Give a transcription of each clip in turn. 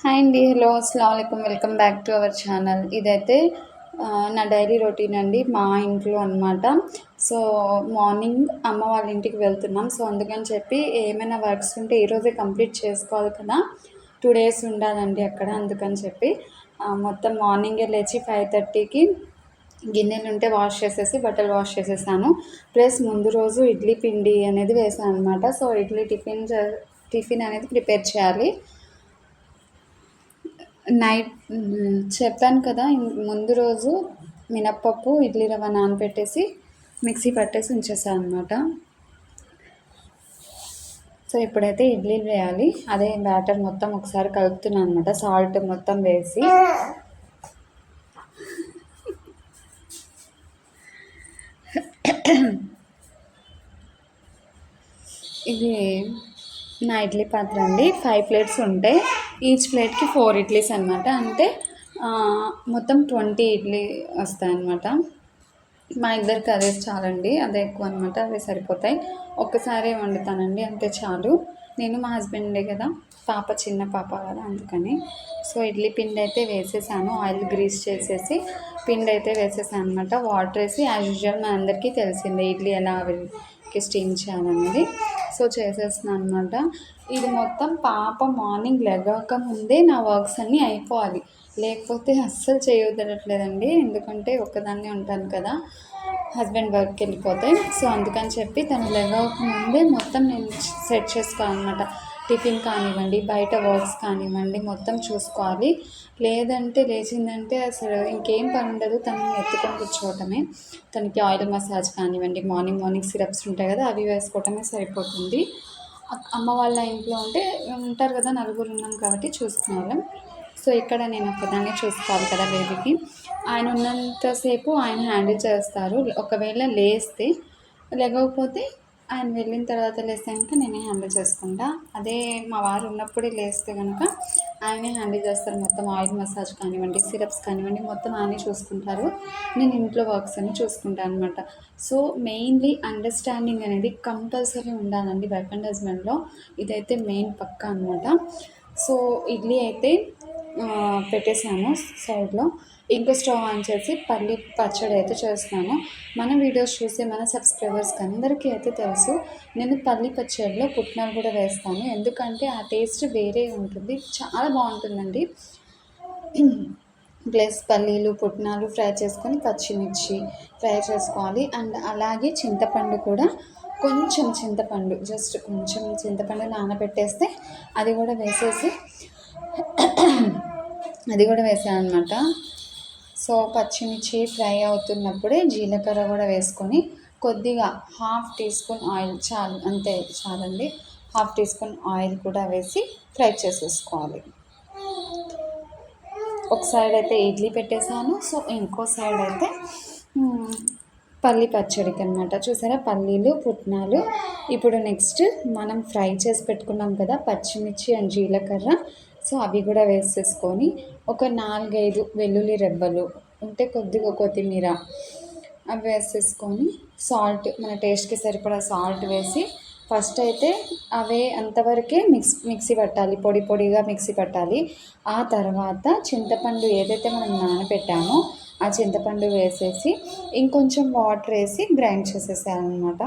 Hi అండి hello అస్సలం welcome back to our channel ఇదైతే నా డైలీ రొటీన్ అండి. మా ఇంట్లో అనమాట సో మార్నింగ్ అమ్మ వాళ్ళ ఇంటికి వెళ్తున్నాం. సో అందుకని చెప్పి ఏమైనా వర్క్స్ ఉంటే ఈరోజే కంప్లీట్ చేసుకోవాలి కదా. టూ డేస్ ఉండాలండి అక్కడ. అందుకని చెప్పి మొత్తం మార్నింగే లేచి ఫైవ్ థర్టీకి గిన్నెలు ఉంటే వాష్ చేసేసి బట్టలు వాష్ చేసేసాను. ప్లస్ ముందు రోజు ఇడ్లీ పిండి అనేది వేసాను అనమాట సో ఇడ్లీ టిఫిన్ టిఫిన్ అనేది ప్రిపేర్ చేయాలి. నైట్ చెప్పాను కదా ముందు రోజు మినప్పప్పు ఇడ్లీ రవ్వ నానబెట్టేసి మిక్సీ పట్టేసి ఉంచేసాను అనమాట సో ఇప్పుడైతే ఇడ్లీలు వేయాలి. అదే బ్యాటర్ మొత్తం ఒకసారి కలుపుతున్నాను అనమాట సాల్ట్ మొత్తం వేసి. ఇది నా ఇడ్లీ పాత్ర అండి. ఫైవ్ ప్లేట్స్ ఉంటాయి ఈచ్ ప్లేట్కి ఫోర్ ఇడ్లీస్ అనమాట అంటే మొత్తం ట్వంటీ ఇడ్లీ వస్తాయి అనమాట మా ఇద్దరికి అదే చాలండి. అదే ఎక్కువ అనమాట అదే సరిపోతాయి. ఒక్కసారి వండుతానండి. అంతే చాలు. నేను మా హస్బెండే కదా. పాప చిన్న పాప కదా అందుకని. సో ఇడ్లీ పిండి అయితే వేసేసాను. ఆయిల్ గ్రీస్ చేసేసి పిండి అయితే వేసేసాను అనమాట వాటర్ వేసి యాజ్ యూజువల్ మా అందరికీ తెలిసిందే ఇడ్లీ ఎలా ఆవిరికి స్టీమ్ చేయాలనేది. సో చేసేస్తున్నాను అనమాట ఇది మొత్తం పాప మార్నింగ్ లెగక ముందే నా వర్క్స్ అన్నీ అయిపోవాలి. లేకపోతే అస్సలు చేయొద్దట్లేదండి ఎందుకంటే ఒక్కదాన్నే ఉంటాను కదా. హస్బెండ్ వర్క్కి వెళ్ళిపోతే సో అందుకని చెప్పి తను లెగక ముందే మొత్తం నేను సెట్ చేసుకోవాలన్నమాట. టిఫిన్ కానివ్వండి బయట వర్క్స్ కానివ్వండి మొత్తం చూసుకోవాలి. లేదంటే లేచిందంటే అసలు ఇంకేం పని ఉండదు. తనని ఎత్తుకొని కూర్చోవటమే. తనకి ఆయిల్ మసాజ్ కానివ్వండి మార్నింగ్ మార్నింగ్ సిరప్స్ ఉంటాయి కదా అవి వేసుకోవటమే సరిపోతుంది. అమ్మ వాళ్ళ ఇంట్లో ఉంటే ఉంటారు కదా నలుగురు ఉన్నాం కాబట్టి చూసుకునే వాళ్ళం సో ఇక్కడ నేను ఒకదాన్ని చూసుకోవాలి కదా బేబీకి. ఆయన ఉన్నంతసేపు ఆయన హ్యాండిల్ చేస్తారు. ఒకవేళ లేస్తే లేకపోతే ఆయన వెళ్ళిన తర్వాత లేస్తే నేనే హ్యాండిల్ చేసుకుంటా. అదే మా వారు ఉన్నప్పుడే లేస్తే కనుక ఆయనే హ్యాండిల్ చేస్తారు. మొత్తం ఆయిల్ మసాజ్ కానివ్వండి సిరప్స్ కానివ్వండి మొత్తం ఆయనే చూసుకుంటారు. నేను ఇంట్లో వర్క్స్ అన్ని చూసుకుంటాను అనమాట సో మెయిన్లీ అండర్స్టాండింగ్ అనేది కంపల్సరీ ఉండాలండి వైఫ్ అండ్ హస్బెండ్లో ఇదైతే మెయిన్ పక్కా అనమాట సో ఇడ్లీ అయితే పెట్టేసాము సైడ్లో. ఇంకో స్టవ్ ఆన్ చేసి పల్లి పచ్చడి అయితే చేస్తున్నాను మన వీడియోస్ చూసే మన సబ్స్క్రైబర్స్కి అందరికీ అయితే తెలుసు నేను పల్లి పచ్చడిలో పుట్నాలు కూడా వేస్తాను. ఎందుకంటే ఆ టేస్ట్ వేరే ఉంటుంది చాలా బాగుంటుందండి. ప్లస్ పల్లీలు పుట్నాలు ఫ్రై చేసుకొని పచ్చిమిర్చి ఫ్రై చేసుకోవాలి. అండ్ అలాగే చింతపండు కూడా కొంచెం చింతపండు జస్ట్ కొంచెం చింతపండు నానబెట్టేస్తే అది కూడా వేసేసి అది కూడా వేసాను అనమాట సో పచ్చిమిర్చి ఫ్రై అవుతున్నప్పుడే జీలకర్ర కూడా వేసుకొని కొద్దిగా హాఫ్ టీ స్పూన్ ఆయిల్ చాలు అంతే చాలండి. హాఫ్ టీ స్పూన్ ఆయిల్ కూడా వేసి ఫ్రై చేసేసుకోవాలి. ఒక సైడ్ అయితే ఇడ్లీ పెట్టేశాను. సో ఇంకో సైడ్ అయితే పల్లి పచ్చడికి అనమాట చూసారా? పల్లీలు పుట్నాలు. ఇప్పుడు నెక్స్ట్ మనం ఫ్రై చేసి పెట్టుకున్నాం కదా పచ్చిమిర్చి అండ్ జీలకర్ర. సో అవి కూడా వేసేసుకొని ఒక నాలుగైదు వెల్లుల్లి రెబ్బలు ఉంటే కొద్దిగా కొత్తిమీర అవి వేసేసుకొని సాల్ట్ మన టేస్ట్కి సరిపడా సాల్ట్ వేసి ఫస్ట్ అయితే అవే అంతవరకే మిక్స్ మిక్సీ పట్టాలి పొడి పొడిగా మిక్సీ పట్టాలి. ఆ తర్వాత చింతపండు ఏదైతే మనం నానబెట్టామో ఆ చింతపండు వేసేసి ఇంకొంచెం వాటర్ వేసి గ్రైండ్ చేసేసేయాలన్నమాట.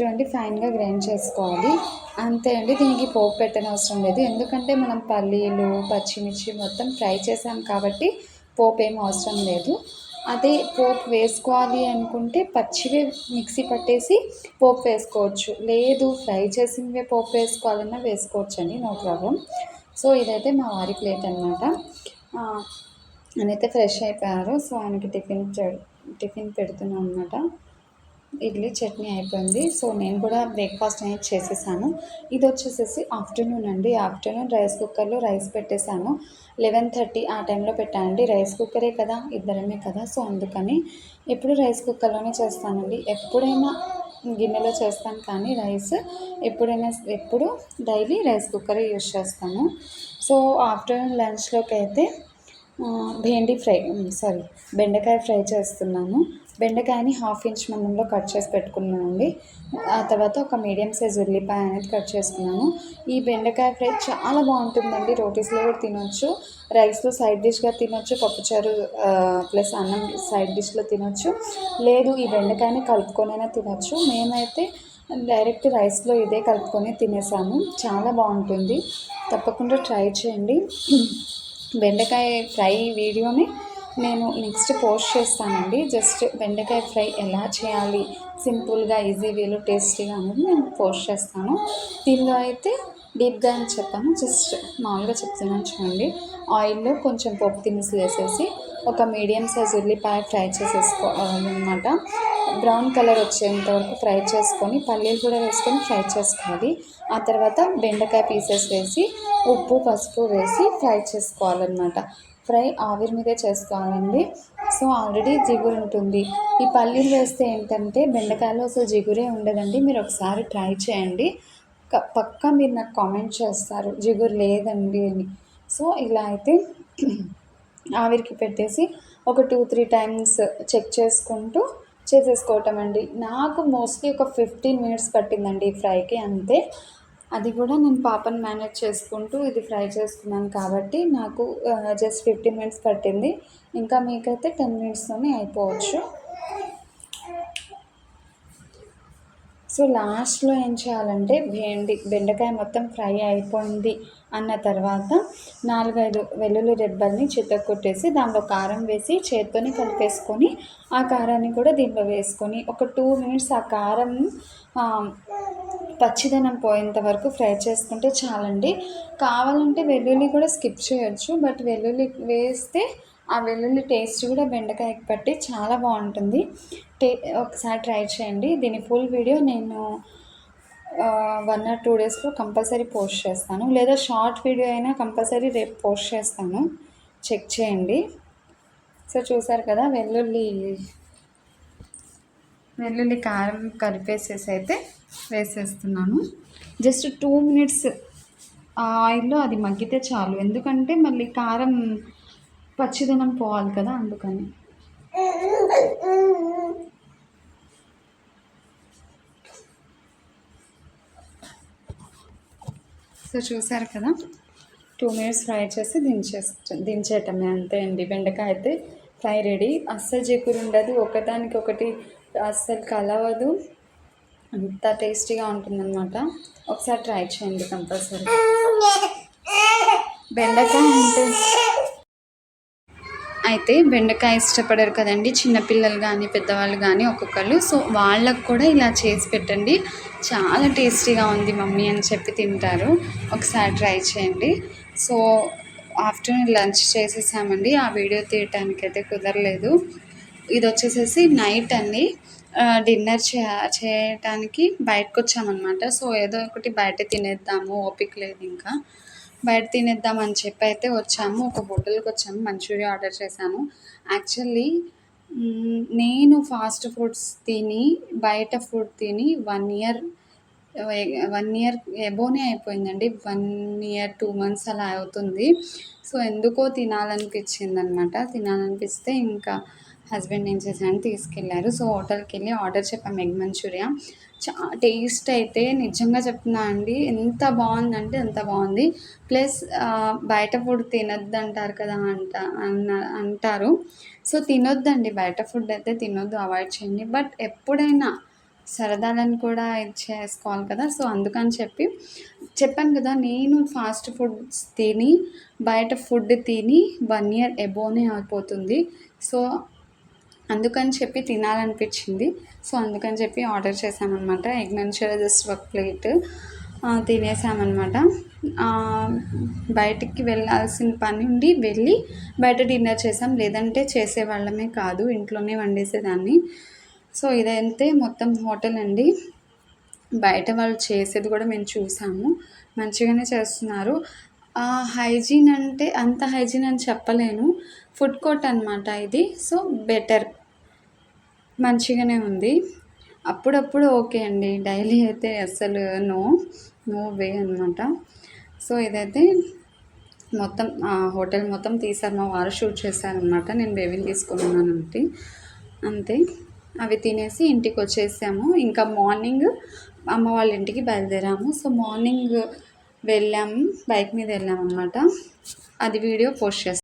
చూడండి ఫైన్గా గ్రైండ్ చేసుకోవాలి. అంతే అండి దీనికి పోపు పెట్టనవసరం లేదు. ఎందుకంటే మనం పల్లీలు పచ్చిమిర్చి మొత్తం ఫ్రై చేసాం కాబట్టి పోపు ఏం అవసరం లేదు. అదే పోపు వేసుకోవాలి అనుకుంటే పచ్చివే మిక్సీ పట్టేసి పోపు వేసుకోవచ్చు. లేదు ఫ్రై చేసినవే పోపు వేసుకోవాలన్నా వేసుకోవచ్చు అండి నో ప్రాబ్లం. సో ఇదైతే మా వారి ప్లేట్ అనమాట ఆయనైతే ఫ్రెష్ అయిపోయారు. సో ఆయనకి టిఫిన్ టిఫిన్ పెడుతున్నాను అనమాట ఇడ్లీ చట్నీ అయిపోయింది. సో నేను కూడా బ్రేక్ఫాస్ట్ అనేది చేసేసాను. ఇది వచ్చేసేసి ఆఫ్టర్నూన్ అండి. ఆఫ్టర్నూన్ రైస్ కుక్కర్లో రైస్ పెట్టేశాను. లెవెన్ థర్టీ ఆ టైంలో పెట్టానండి రైస్ కుక్కరే కదా ఇద్దరమే కదా. సో అందుకని ఎప్పుడు రైస్ కుక్కర్లోనే చేస్తానండి. ఎప్పుడైనా గిన్నెలో చేస్తాను కానీ రైస్ ఎప్పుడైనా ఎప్పుడు డైలీ రైస్ కుక్కరే యూజ్ చేస్తాను. సో ఆఫ్టర్నూన్ లంచ్లోకి అయితే భేండి ఫ్రై సారీ బెండకాయ ఫ్రై చేస్తున్నాను. బెండకాయని హాఫ్ ఇంచ్ మందంలో కట్ చేసి పెట్టుకున్నానండి. ఆ తర్వాత ఒక మీడియం సైజ్ ఉల్లిపాయ అనేది కట్ చేసుకున్నాను. ఈ బెండకాయ ఫ్రై చాలా బాగుంటుందండి. రోటీస్లో కూడా తినొచ్చు. రైస్లో సైడ్ డిష్గా తినొచ్చు. పప్పుచారు ప్లస్ అన్నం సైడ్ డిష్లో తినొచ్చు. లేదు ఈ బెండకాయని కలుపుకొనైనా తినొచ్చు. మేమైతే డైరెక్ట్ రైస్లో ఇదే కలుపుకొని తినేసాము. చాలా బాగుంటుంది. తప్పకుండా ట్రై చేయండి. బెండకాయ ఫ్రై వీడియోని నేను నెక్స్ట్ పోస్ట్ చేస్తానండి. జస్ట్ బెండకాయ ఫ్రై ఎలా చేయాలి? సింపుల్గా ఈజీ వేలో టేస్టీగా అనేది నేను పోస్ట్ చేస్తాను. దీనిలో అయితే డీప్గా అని చెప్పాను. జస్ట్ మామూలుగా చెప్తున్నాను చూడండి. ఆయిల్లో కొంచెం పప్పు దినుసులు వేసేసి ఒక మీడియం సైజ్ ఉల్లిపాయ ఫ్రై చేసేసుకోవాలన్నమాట. బ్రౌన్ కలర్ వచ్చేంత వరకు ఫ్రై చేసుకొని పల్లీలు కూడా వేసుకొని ఫ్రై చేసుకోవాలి. ఆ తర్వాత బెండకాయ పీసెస్ వేసి ఉప్పు పసుపు వేసి ఫ్రై చేసుకోవాలన్నమాట. ఫ్రై ఆవిరి మీదే చేసుకోవాలండి సో ఆల్రెడీ జిగురు ఉంటుంది. ఈ పల్లీలు వేస్తే ఏంటంటే బెండకాయలో అసలు జిగురే ఉండదండి. మీరు ఒకసారి ట్రై చేయండి. పక్కా మీరు నాకు కామెంట్ చేస్తారు. జిగురు లేదండి అని. సో ఇలా అయితే ఆవిరికి పెట్టేసి ఒక టూ త్రీ టైమ్స్ చెక్ చేసుకుంటూ చేసేసుకోవటం అండి. నాకు మోస్ట్లీ ఒక ఫిఫ్టీన్ మినిట్స్ పట్టిందండి ఈ ఫ్రైకి అంతే. అది కూడా నేను పాపని మేనేజ్ చేసుకుంటూ ఇది ఫ్రై చేసుకున్నాను కాబట్టి నాకు జస్ట్ ఫిఫ్టీన్ మినిట్స్ పట్టింది. ఇంకా మీకైతే టెన్ మినిట్స్తోనే అయిపోవచ్చు. సో లాస్ట్లో ఏం చేయాలంటే బెండి బెండకాయ మొత్తం ఫ్రై అయిపోయింది అన్న తర్వాత నాలుగైదు వెల్లుల్లి రెబ్బల్ని కొట్టేసి దాంట్లో కారం వేసి చేత్తోని కలిపేసుకొని ఆ కారాన్ని కూడా దీంట్లో వేసుకొని ఒక టూ మినిట్స్ ఆ కారం పచ్చిదనం పోయేంత వరకు ఫ్రై చేసుకుంటే చాలండి. కావాలంటే వెల్లుల్లి కూడా స్కిప్ చేయొచ్చు బట్ వెల్లుల్లి వేస్తే ఆ వెల్లుల్లి టేస్ట్ కూడా బెండకాయకి పట్టి చాలా బాగుంటుంది. టే ఒకసారి ట్రై చేయండి. దీని ఫుల్ వీడియో నేను వన్ ఆర్ టూ డేస్లో కంపల్సరీ పోస్ట్ చేస్తాను. లేదా షార్ట్ వీడియో అయినా కంపల్సరీ రేపు పోస్ట్ చేస్తాను. చెక్ చేయండి. సో చూసారు కదా వెల్లుల్లి వెల్లుల్లి కారం కలిపేసేసి అయితే వేసేస్తున్నాను. జస్ట్ టూ మినిట్స్ ఆయిల్లో అది మగ్గితే చాలు. ఎందుకంటే మళ్ళీ కారం పచ్చిదనం పోవాలి కదా అందుకని. సో చూసారు కదా టూ మినిట్స్ ఫ్రై చేసి దించేస్తా దించేయటమే అంతే అండి. బెండకాయ అయితే ఫ్రై రెడీ. అస్సలు జీకురు ఉండదు. ఒకదానికి ఒకటి అస్సలు కలవదు. అంత టేస్టీగా ఉంటుందన్నమాట. ఒకసారి ట్రై చేయండి కంపల్సరీ. బెండకాయ అంటే అయితే బెండకాయ ఇష్టపడరు కదండి. చిన్నపిల్లలు కానీ పెద్దవాళ్ళు కానీ ఒక్కొక్కరు సో వాళ్ళకు కూడా ఇలా చేసి పెట్టండి. చాలా టేస్టీగా ఉంది మమ్మీ అని చెప్పి తింటారు. ఒకసారి ట్రై చేయండి. సో ఆఫ్టర్నూన్ లంచ్ చేసేసామండి. ఆ వీడియో తీయటానికి అయితే కుదరలేదు. ఇది వచ్చేసేసి నైట్ అండి. డిన్నర్ చే చేయటానికి బయటకు వచ్చామన్నమాట సో ఏదో ఒకటి బయట తినేద్దాము ఓపిక లేదు ఇంకా. బయట తినేద్దాం అని చెప్పి అయితే వచ్చాము. ఒక హోటల్కి వచ్చాము మంచూరియా ఆర్డర్ చేశాను యాక్చువల్లీ నేను ఫాస్ట్ ఫుడ్స్ తిని బయట ఫుడ్ తిని వన్ ఇయర్ వన్ ఇయర్ ఎబోనే అయిపోయిందండి. వన్ ఇయర్ టూ మంత్స్ అలా అవుతుంది. సో ఎందుకో తినాలనిపించింది అనమాట తినాలనిపిస్తే ఇంకా హస్బెండ్ ఏం చేశాను తీసుకెళ్ళారు సో హోటల్కి వెళ్ళి ఆర్డర్ చెప్పాం ఎగ్ మంచూరియా. చా టేస్ట్ అయితే నిజంగా చెప్తున్నా అండి ఎంత బాగుందంటే ఎంత బాగుంది. ప్లస్ బయట ఫుడ్ తినొద్దు అంటారు కదా అంట అన్న అంటారు. సో తినొద్దండి బయట ఫుడ్ అయితే తినొద్దు అవాయిడ్ చేయండి. బట్ ఎప్పుడైనా సరదాలను కూడా ఇది చేసుకోవాలి కదా. సో అందుకని చెప్పి చెప్పాను కదా నేను ఫాస్ట్ ఫుడ్స్ తిని బయట ఫుడ్ తిని వన్ ఇయర్ ఎబోనే అయిపోతుంది. సో అందుకని చెప్పి తినాలనిపించింది. సో అందుకని చెప్పి ఆర్డర్ చేసామన్నమాట ఎగ్ మంచూరియా జస్ట్ ఒక ప్లేట్ తినేసామన్నమాట. బయటికి వెళ్ళాల్సిన పని ఉండి వెళ్ళి బయట డిన్నర్ చేసాం లేదంటే చేసేవాళ్ళమే కాదు ఇంట్లోనే వండేసేదాన్ని. సో ఇదైతే మొత్తం హోటల్ అండి. బయట వాళ్ళు చేసేది కూడా మేము చూసాము. మంచిగానే చేస్తున్నారు. హైజీన్ అంటే అంత హైజీన్ అని చెప్పలేను. ఫుడ్ కోర్ట్ అనమాట ఇది. So better. మంచిగానే ఉంది. అప్పుడప్పుడు ఓకే అండి. డైలీ అయితే అస్సలు నో నో వే అనమాట సో ఇదైతే మొత్తం హోటల్ మొత్తం తీసారు. మా వారు షూట్ చేశారనమాట నేను బేబీని తీసుకున్నాను అంటే అంతే. అవి తినేసి ఇంటికి వచ్చేసాము. ఇంకా మార్నింగ్ అమ్మ వాళ్ళ ఇంటికి బయలుదేరాము. సో మార్నింగ్ వెళ్ళాము. బైక్ మీద వెళ్ళాము అనమాట అది వీడియో పోస్ట్ చేస్తాను.